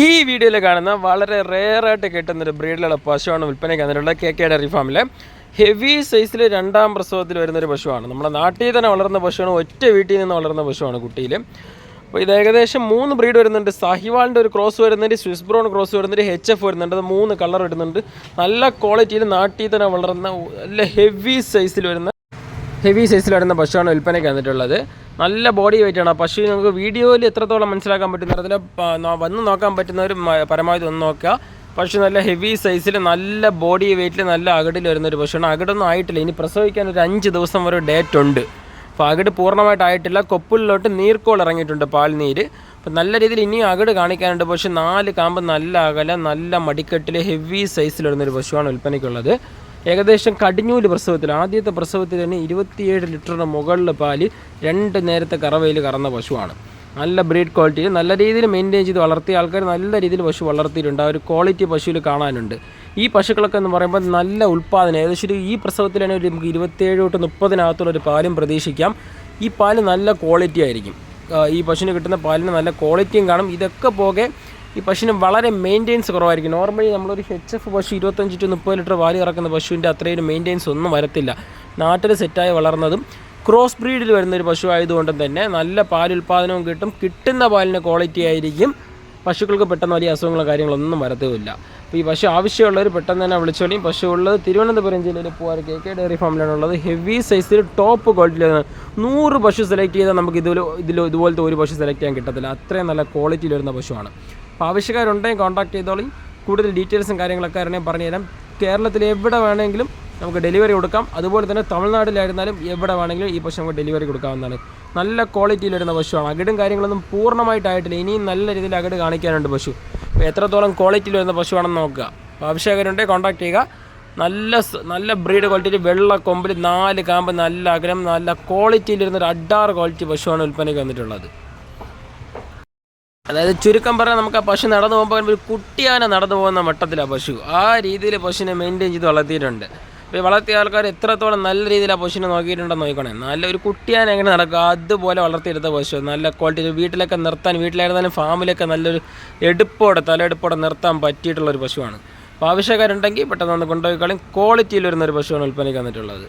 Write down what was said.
ഈ വീഡിയോയിൽ കാണുന്ന വളരെ റെയറായിട്ട് കിട്ടുന്നൊരു ബ്രീഡിലുള്ള പശുവാണ് വിൽപ്പനയ്ക്ക് വന്നിട്ടുള്ളത് കെ കെ ഡയറി ഫാമിലെ ഹെവി സൈസിൽ രണ്ടാം പ്രസവത്തിൽ വരുന്നൊരു പശുവാണ്. നമ്മുടെ നാട്ടിൽ തന്നെ വളർന്ന പശുവാണ് ഒറ്റ വീട്ടിൽ നിന്ന് വളർന്ന പശുവാണ് കുട്ടിയിൽ അപ്പോൾ ഇത് ഏകദേശം മൂന്ന് ബ്രീഡ് വരുന്നുണ്ട്. സാഹിവാളിന്റെ ഒരു ക്രോസ് വരുന്നുണ്ട് സ്വിസ് ബ്രൗൺ ക്രോസ് വരുന്നുണ്ട് എച്ച് എഫ് വരുന്നുണ്ട്. അത് മൂന്ന് കളർ വരുന്നുണ്ട് നല്ല ക്വാളിറ്റിയിൽ നാട്ടിൽ തന്നെ വളർന്ന നല്ല ഹെവി സൈസിൽ വരുന്ന ഹെവി സൈസിൽ വരുന്ന പശുവാണ് വിൽപ്പനയ്ക്ക് വന്നിട്ടുള്ളത്. നല്ല ബോഡി വെയിറ്റ് ആണ്. ആ പശു നമുക്ക് വീഡിയോയിൽ എത്രത്തോളം മനസ്സിലാക്കാൻ പറ്റുന്ന അതിൽ വന്ന് നോക്കാൻ പറ്റുന്നവർ ഒരു പരമാവധി ഒന്ന് നോക്കുക. പശു നല്ല ഹെവി സൈസിൽ നല്ല ബോഡി വെയിറ്റിൽ നല്ല അകടിൽ വരുന്ന ഒരു പശുവാണ് അകടൊന്നും ആയിട്ടില്ല. ഇനി പ്രസവിക്കാൻ ഒരു അഞ്ച് ദിവസം വരെ ഡേറ്റ് ഉണ്ട്. അപ്പോൾ അകട് പൂർണമായിട്ടായിട്ടില്ല കൊപ്പിലോട്ട് നീർക്കോൾ ഇറങ്ങിയിട്ടുണ്ട് പാൽനീര്. അപ്പം നല്ല രീതിയിൽ ഇനിയും അകട് കാണിക്കാനുണ്ട്. പശു നാല് കാമ്പ് നല്ല അകല നല്ല മടിക്കെട്ടിൽ ഹെവി സൈസിൽ വരുന്നൊരു പശുവാണ് വിൽപ്പനയ്ക്കുള്ളത്. ഏകദേശം കടിഞ്ഞൂൽ പ്രസവത്തിൽ ആദ്യത്തെ പ്രസവത്തിൽ തന്നെ ഇരുപത്തിയേഴ് ലിറ്ററിന് മുകളിൽ പാൽ രണ്ട് നേരത്തെ കറവയിൽ കറന്ന പശുവാണ്. നല്ല ബ്രീഡ് ക്വാളിറ്റി. നല്ല രീതിയിൽ മെയിന്റെയിൻ ചെയ്ത് വളർത്തിയ ആൾക്കാർ നല്ല രീതിയിൽ പശു വളർത്തിയിട്ടുണ്ട്. ആ ഒരു ക്വാളിറ്റി പശുവിൽ കാണാനുണ്ട്. ഈ പശുക്കളൊക്കെ എന്ന് പറയുമ്പോൾ നല്ല ഉൽപ്പാദനം. ഏകദേശം ഒരു ഈ പ്രസവത്തിൽ തന്നെ ഒരു നമുക്ക് ഇരുപത്തേഴ് തൊട്ട് മുപ്പതിനകത്തുള്ള ഒരു പാലും പ്രതീക്ഷിക്കാം. ഈ പാൽ നല്ല ക്വാളിറ്റി ആയിരിക്കും. ഈ പശുവിന് കിട്ടുന്ന പാലിന് നല്ല ക്വാളിറ്റിയും കാണും. ഇതൊക്കെ പോകെ ഈ പശുവിന് വളരെ മെയിന്റെയിൻസ് കുറവായിരിക്കും. നോർമലി നമ്മളൊരു എച്ച് എഫ് പശു ഇരുപത്തഞ്ച് ടു മുപ്പത് ലിറ്റർ പാൽ കറക്കുന്ന പശുവിന്റെ അത്രയും മെയിന്റെയിൻസ് ഒന്നും വരത്തില്ല. നാട്ടിൽ സെറ്റായി വളർന്നതും ക്രോസ് ബ്രീഡിൽ വരുന്ന ഒരു പശു ആയതുകൊണ്ടും തന്നെ നല്ല പാലുൽപാദനവും കിട്ടും. കിട്ടുന്ന പാലിന് ക്വാളിറ്റി ആയിരിക്കും. പശുക്കൾക്ക് പെട്ടെന്ന് വലിയ അസുഖങ്ങളോ കാര്യങ്ങളൊന്നും വരത്തുമില്ല. അപ്പോൾ ഈ പശു ആവശ്യമുള്ളവർ പെട്ടെന്ന് തന്നെ വിളിച്ചോളിയും പശു ഉള്ളത് തിരുവനന്തപുരം ജില്ലയിൽ പൂവാർ കെ കെ ഡയറി ഫാമിലാണ് ഉള്ളത്. ഹെവി സൈസിൽ ടോപ്പ് ക്വാളിറ്റിയിൽ നൂറ് പശു സെലക്ട് ചെയ്താൽ നമുക്ക് ഇതിൽ ഇതിൽ ഇതുപോലത്തെ ഒരു പശു സെലക്ട് ചെയ്യാൻ കിട്ടത്തില്ല. അത്രയും നല്ല ക്വാളിറ്റിയിൽ വരുന്ന പശുവാണ്. അപ്പോൾ ആവശ്യക്കാരുണ്ടെങ്കിൽ കോൺടാക്ട് ചെയ്തോളി. കൂടുതൽ ഡീറ്റെയിൽസും കാര്യങ്ങളൊക്കെ അറിയാൻ പറഞ്ഞുതരാം കേരളത്തിൽ എവിടെ വേണമെങ്കിലും നമുക്ക് ഡെലിവറി കൊടുക്കാം. അതുപോലെ തന്നെ തമിഴ്നാട്ടിലായിരുന്നാലും എവിടെ വേണമെങ്കിലും ഈ പശു നമുക്ക് ഡെലിവറി കൊടുക്കാവുന്നതാണ്. നല്ല ക്വാളിറ്റിയിൽ വരുന്ന പശുവാണ്. അകിടും കാര്യങ്ങളൊന്നും പൂർണമായിട്ടായിട്ടില്ല ഇനിയും നല്ല രീതിയിൽ അകിട് കാണിക്കാനുണ്ട് പശു. അപ്പോൾ എത്രത്തോളം ക്വാളിറ്റിയിൽ വരുന്ന പശുവാണെന്ന് നോക്കുക. അപ്പോൾ ആവശ്യക്കാരുണ്ടെങ്കിൽ കോൺടാക്ട് ചെയ്യുക. നല്ല നല്ല ബ്രീഡ് ക്വാളിറ്റിയിൽ വെള്ള കൊമ്പിൽ നാല് കാമ്പ് നല്ല അകലം നല്ല ക്വാളിറ്റിയിൽ വരുന്ന ഒരു അഡാറ് ക്വാളിറ്റി പശുവാണ് വിൽപ്പനയ്ക്ക് വന്നിട്ടുള്ളത്. അതായത് ചുരുക്കം പറഞ്ഞാൽ നമുക്ക് ആ പശു നടന്നു പോകുമ്പോൾ ഒരു കുട്ടിയാന നടന്നു പോകുന്ന മട്ടത്തിലാണ് പശു. ആ രീതിയിൽ പശുവിനെ മെയിന്റെയിൻ ചെയ്ത് വളർത്തിയിട്ടുണ്ട്. അപ്പോൾ വളർത്തിയ ആൾക്കാർ എത്രത്തോളം നല്ല രീതിയിൽ ആ പശുവിനെ നോക്കിയിട്ടുണ്ടെന്ന് നോക്കണേ. നല്ല ഒരു കുട്ടിയാന എങ്ങനെ നടക്കുക അതുപോലെ വളർത്തിയെടുത്ത പശു. നല്ല ക്വാളിറ്റി വീട്ടിലൊക്കെ നിർത്താൻ വീട്ടിലായിരുന്നാലും ഫാമിലൊക്കെ നല്ലൊരു എടുപ്പോടെ തലയെടുപ്പോടെ നിർത്താൻ പറ്റിയിട്ടുള്ള ഒരു പശുവാണ്. അപ്പോൾ ആവശ്യക്കാരുണ്ടെങ്കിൽ പെട്ടെന്ന് കൊണ്ടുപോയി കളയും. ക്വാളിറ്റിയിൽ വരുന്ന ഒരു പശുവാണ് വിൽപ്പനയ്ക്ക് വന്നിട്ടുള്ളത്.